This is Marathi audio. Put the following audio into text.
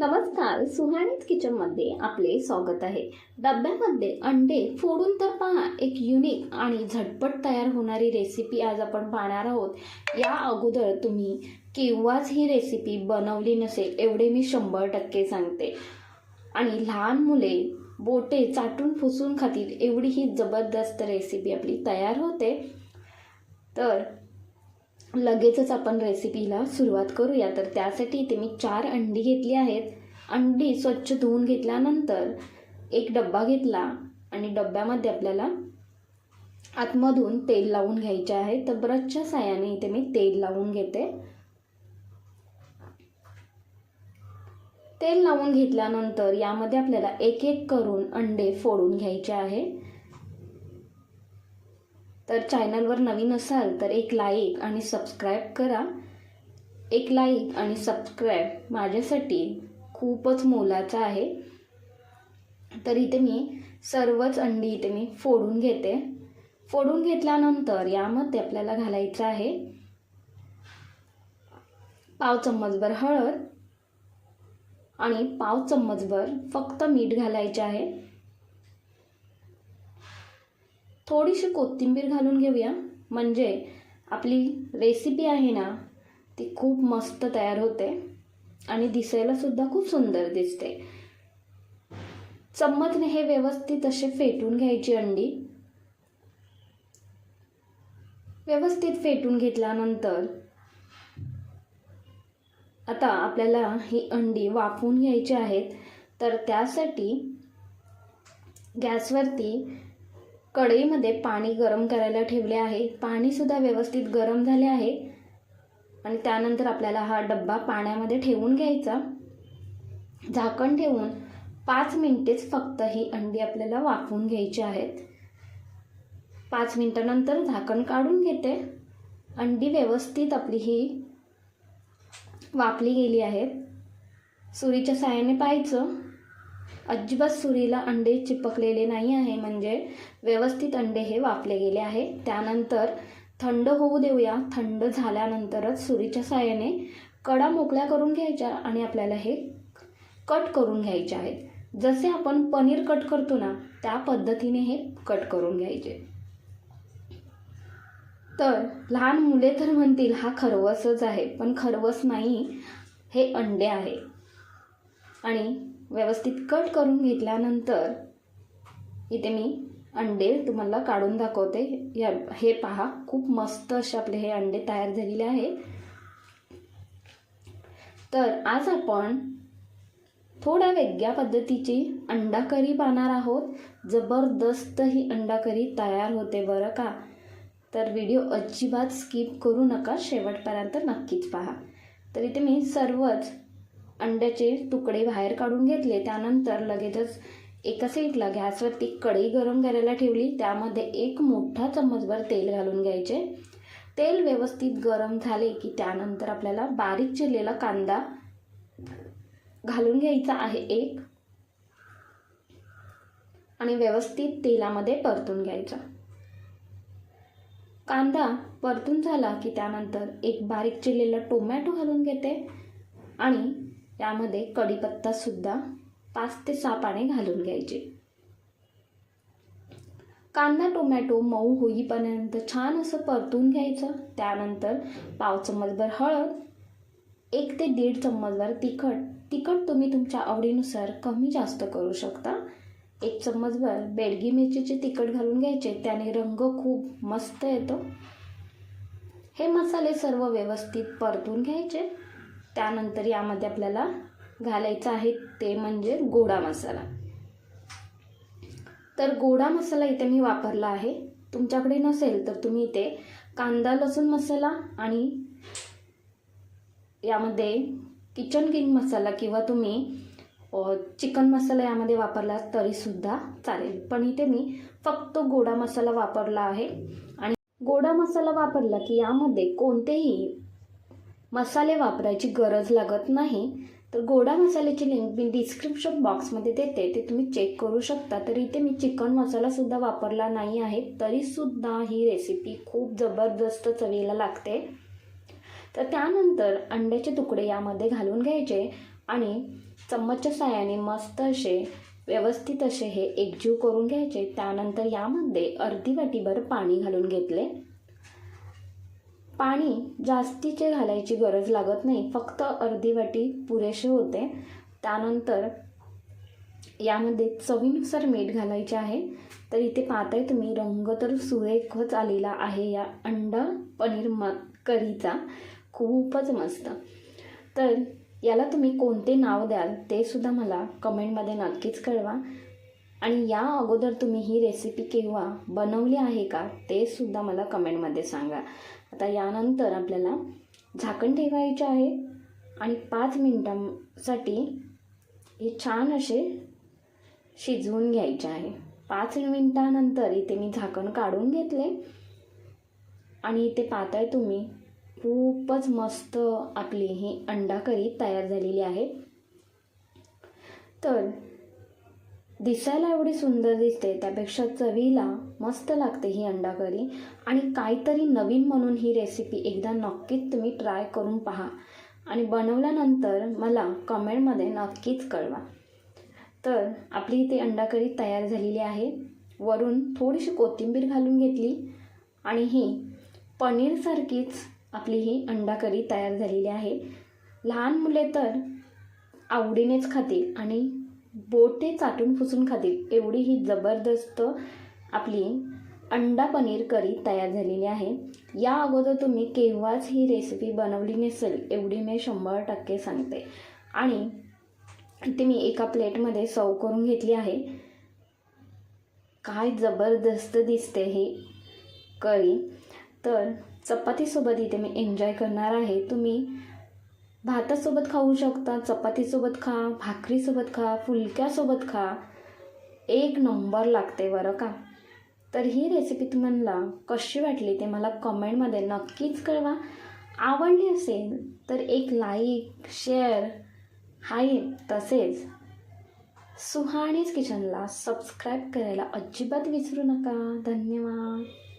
नमस्कार सुहाणीत किचनमध्ये आपले स्वागत आहे. डब्यामध्ये अंडे फोडून तर पहा एक युनिक आणि झटपट तयार होणारी रेसिपी आज आपण पाहणार आहोत. या अगोदर तुम्ही केव्हाच ही रेसिपी बनवली नसेल एवढे मी शंभर टक्के सांगते. आणि लहान मुले बोटे चाटून फुसून खातील एवढी ही जबरदस्त रेसिपी आपली तयार होते. तर लगेचच आपण रेसिपीला सुरुवात करूया. तर त्यासाठी इथे मी चार अंडी घेतली आहेत. अंडी स्वच्छ धुवून घेतल्यानंतर एक डब्बा घेतला आणि डब्यामध्ये आपल्याला आतमधून तेल लावून घ्यायचे आहे. तर ब्रशच्या साह्याने इथे मी तेल लावून घेते. तेल लावून घेतल्यानंतर यामध्ये आपल्याला एक एक करून अंडे फोडून घ्यायचे आहे. तर चॅनलवर नवीन असाल तर एक लाईक आणि सबस्क्राईब करा. एक लाईक आणि सबस्क्राईब माझ्यासाठी खूपच मोलाचं आहे. तर इथे मी सर्वच अंडी इथे मी फोडून घेते. फोडून घेतल्यानंतर यामध्ये आपल्याला घालायचं आहे पाव चम्मचभर हळद आणि पाव चम्मचभर फक्त मीठ घालायचे आहे. थोडीशी कोथिंबीर घालून घेऊया. म्हणजे आपली रेसिपी आहे ना ती खूप मस्त तयार होते आणि दिसायला सुद्धा खूप सुंदर दिसते. चम्मचने हे व्यवस्थित असे फेटून घ्यायची अंडी. व्यवस्थित फेटून घेतल्यानंतर आता आपल्याला ही अंडी वाफवून घ्यायची आहेत. तर त्यासाठी गॅसवरती कढईमध्ये पाणी गरम करायला ठेवले आहे. पाणीसुद्धा व्यवस्थित गरम झाले आहे. आणि त्यानंतर आपल्याला हा डब्बा पाण्यामध्ये ठेवून घ्यायचा. झाकण ठेवून पाच मिनटेच फक्त ही अंडी आपल्याला वाफवून घ्यायची आहेत. पाच मिनटानंतर झाकण काढून घेते. अंडी व्यवस्थित आपली ही वाफली गेली आहेत. सुरीच्या साह्याने पाहायचं. अजिबात सुरीला अंडे चिपकलेले नाही आहे. म्हणजे व्यवस्थित अंडे हे वाफले गेले आहे. त्यानंतर थंड होऊ देऊया. थंड झाल्यानंतरच सुरीच्या साहाय्याने कडा मोकळ्या करून घ्यायच्या आणि आपल्याला हे कट करून घ्यायचे आहेत. जसे आपण पनीर कट करतो ना त्या पद्धतीने हे कट करून घ्यायचे. तर लहान मुले तर म्हणतील हा खरवसच आहे. पण खरवस नाही हे अंडे आहे. आणि व्यवस्थित कट करून घेतल्यानंतर इथे मी अंडे तुम्हाला काढून दाखवते. या हे पहा खूप मस्त असे आपले हे अंडे तयार झालेले आहे. तर आज आपण थोड्या वेगळ्या पद्धतीची अंडा करी पाहणार आहोत. जबरदस्त ही अंडा करी तयार होते बरं का? तर व्हिडिओ अजिबात स्किप करू नका शेवटपर्यंत नक्कीच पहा. तर इथे मी सर्वच अंड्याचे तुकडे बाहेर काढून घेतले. त्यानंतर लगेचच एका साईडला गॅसवरती कढई गरम करायला ठेवली. त्यामध्ये एक मोठा चम्मचभर तेल घालून घ्यायचे. तेल व्यवस्थित गरम झाले की त्यानंतर आपल्याला बारीक चिरलेला कांदा घालून घ्यायचा आहे एक. आणि व्यवस्थित तेलामध्ये परतून घ्यायचा. कांदा परतून झाला की त्यानंतर एक बारीक चिरलेला टोमॅटो घालून घेते. आणि यामध्ये कढीपत्तासुद्धा पाच ते सहा पाने घालून घ्यायचे. कांदा टोमॅटो मऊ होईपर्यंत छान असं परतून घ्यायचं. त्यानंतर पाव चम्मचभर हळद एक ते दीड चम्मचभर तिखट. तिखट तुम्ही तुमच्या आवडीनुसार कमी जास्त करू शकता. एक चम्मचभर बेडगी मिरचीचे तिखट घालून घ्यायचे. त्याने रंग खूप मस्त येतो. हे मसाले सर्व व्यवस्थित परतून घ्यायचे. त्यानंतर यामध्ये आपल्याला घालायचं आहे ते म्हणजे गोडा मसाला. तर गोडा मसाला इथे मी वापरला आहे. तुमच्याकडे नसेल तर तुम्ही इथे कांदा लसूण मसाला आणि यामध्ये किचन किंग मसाला किंवा तुम्ही चिकन मसाला यामध्ये वापरला तरीसुद्धा चालेल. पण इथे मी फक्त गोडा मसाला वापरला आहे. आणि गोडा मसाला वापरला की यामध्ये कोणतेही मसाले वापरायची गरज लागत नाही तर गोडा मसाल्याची लिंक मी डिस्क्रिप्शन बॉक्समध्ये देते. ते तुम्ही चेक करू शकता. तर इथे मी चिकन मसालासुद्धा वापरला नाही आहे. तरीसुद्धा ही रेसिपी खूप जबरदस्त चवीला लागते. तर त्यानंतर अंड्याचे तुकडे यामध्ये घालून घ्यायचे आणि चम्मचच्या साह्याने मस्त असे व्यवस्थित असे हे एकजीव करून घ्यायचे. त्यानंतर यामध्ये अर्धी वाटीभर पाणी घालून घेतले. पाणी जास्तीचे घालायची गरज लागत नाही फक्त अर्धी वाटी पुरेसे होते. त्यानंतर यामध्ये चवीनुसार मीठ घालायचे आहे. तर इथे पाहताय तुम्ही रंग तर सुरेखच आलेला आहे या अंडा पनीर म करीचा. खूपच मस्त. तर याला तुम्ही कोणते नाव द्याल ते सुद्धा मला कमेंटमध्ये नक्कीच कळवा. आणि या अगोदर तुम्ही ही रेसिपी केव्हा बनवली आहे का ते सुद्धा मला कमेंटमध्ये सांगा. आता यानंतर आपल्याला झाकण ठेवायचे आहे. आणि पाच मिनटांसाठी हे छान असे शिजवून घ्यायचे आहे. पाच मिनटानंतर इथे मी झाकण काढून घेतले. आणि इथे पाहताय तुम्ही खूपच मस्त आपली ही अंडा करी तयार झालेली आहे. तर दिसायला एवढी सुंदर दिसते त्यापेक्षा चवीला मस्त लागते ही अंडा करी आणि काहीतरी नवीन म्हणून ही रेसिपी एकदा नक्कीच तुम्ही ट्राय करून पहा. आणि बनवल्यानंतर मला कमेंटमध्ये नक्कीच कळवा. तर आपली इथे अंडा करी तयार झालेली आहे. वरून थोडीशी कोथिंबीर घालून घेतली. आणि ही पनीरसारखीच आपली ही अंडा करी तयार झालेली आहे. लहान मुले तर आवडीनेच खातील आणि बोटे चाटून फुसून खातील एवढी ही जबरदस्त आपली अंडा पनीर करी तयार झालेली आहे. या अगोदर तुम्ही केव्हाच ही रेसिपी बनवली नसेल एवढी मी शंभर टक्के सांगते. आणि ती मी एका प्लेटमध्ये सर्व करून घेतली आहे. काय जबरदस्त दिसते हे करी तर चपातीसोबत इथे मी एन्जॉय करणार आहे. तुम्ही भातासोबत खाऊ शकता चपातीसोबत खा भाकरीसोबत खा फुलक्यासोबत खा. एक नंबर लागते बरं का? तर ही रेसिपी तुम्हाला कशी वाटली ते मला कमेंटमध्ये नक्कीच कळवा. आवडली असेल तर एक लाईक शेअर हाय तसेच सुहाणीच किचनला सबस्क्राईब करायला अजिबात विसरू नका. धन्यवाद.